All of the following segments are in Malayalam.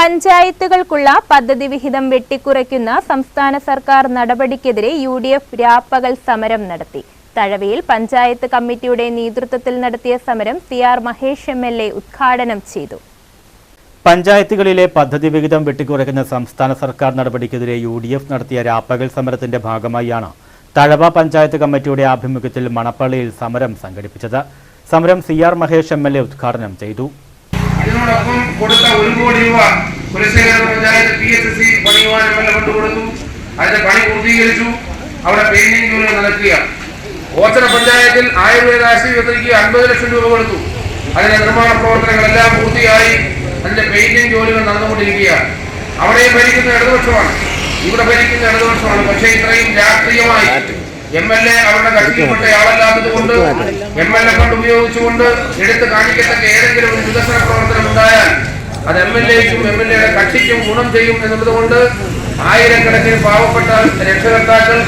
പഞ്ചായത്തുകൾക്കുള്ള പദ്ധതി വിഹിതം വെട്ടിക്കുറയ്ക്കുന്ന സംസ്ഥാന സർക്കാർ നടപടിക്കെതിരെ യു ഡി എഫ് രാപ്പകൽ സമരം നടത്തി. തഴവയിൽ പഞ്ചായത്ത് കമ്മിറ്റിയുടെ നേതൃത്വത്തിൽ നടത്തിയ സമരം C R Mahesh M L A ഉദ്ഘാടനം ചെയ്തു. പഞ്ചായത്തുകളിലെ പദ്ധതി വിഹിതം വെട്ടിക്കുറയ്ക്കുന്ന സംസ്ഥാന സർക്കാർ നടപടിക്കെതിരെ യു ഡി എഫ് നടത്തിയ രാപ്പകൽ സമരത്തിന്റെ ഭാഗമായാണ് തഴവ പഞ്ചായത്ത് കമ്മിറ്റിയുടെ ആഭിമുഖ്യത്തിൽ മണപ്പള്ളിയിൽ സമരം സംഘടിപ്പിച്ചത്. സമരം C R Mahesh M L A ഉദ്ഘാടനം ചെയ്തു. ഇതിനോടൊപ്പം കൊടുത്ത ഒരു കോടി രൂപ Kulasekhara panchayat P S S C പണിയുവാൻ M L A കൊണ്ടുകൊടുത്തു അതിന്റെ പണി പൂർത്തീകരിച്ചു. അവിടെ പെയിന്റിംഗ് ജോലികൾ നടക്കുക. ഓച്ചറ പഞ്ചായത്തിൽ ആയുർവേദ ആശുപത്രിക്ക് അൻപത് ലക്ഷം രൂപ കൊടുത്തു. അതിന്റെ നിർമ്മാണ പ്രവർത്തനങ്ങളെല്ലാം പൂർത്തിയായി. അതിന്റെ പെയിന്റിംഗ് ജോലികൾ നടന്നുകൊണ്ടിരിക്കുകയാണ് അവിടെയും ഭരിക്കുന്ന ഇടതുപക്ഷമാണ്. ഇവിടെ ഭരിക്കുന്ന ഇടതുപക്ഷമാണ്. പക്ഷേ ഇത്രയും രാഷ്ട്രീയമായി എം എൽ എ അവരുടെ കക്ഷിയിൽപ്പെട്ട ആളല്ലാത്തത് കൊണ്ട് എം എൽ എ കൊണ്ട് ഉപയോഗിച്ചുകൊണ്ട് എടുത്ത് കാണിക്കത്തക്ക ഏതെങ്കിലും ഒരു വികസന പ്രവർത്തനം ഉണ്ടായാൽ അത് എം എൽ എക്കും എം എൽ എയുടെ കക്ഷിക്കും ഗുണം ചെയ്യും എന്നുള്ളത് കൊണ്ട് ആയിരക്കണക്കിന് പാവപ്പെട്ട രക്ഷകർത്താക്കൾ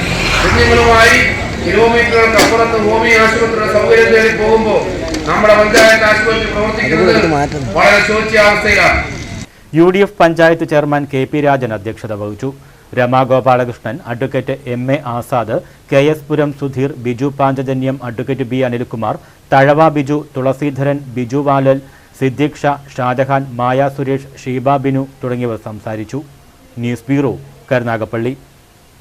കുഞ്ഞുങ്ങളുമായി കിലോമീറ്ററുകൾക്ക് അപ്പുറത്ത് ഭൂമി ആശുപത്രിയുടെ സൗകര്യം തേടി പോകുമ്പോൾ നമ്മുടെ പഞ്ചായത്ത് ആശുപത്രി പ്രവർത്തിക്കുന്നത് വളരെ ശോച്യാവസ്ഥയിലാണ്. U D F panchayat chairman K P Rajan അധ്യക്ഷത വഹിച്ചു. Ramagopalakrishnan advocate M A Azad K S Puram Sudheer Biju Panchajanyam advocate B Anilkumar Thazhava Biju Thulaseedharan Biju Valal Siddique Sha Shajahan Maya Suresh Sheeba Binu തുടങ്ങിയവർ സംസാരിച്ചു. News bureau Karunagappally.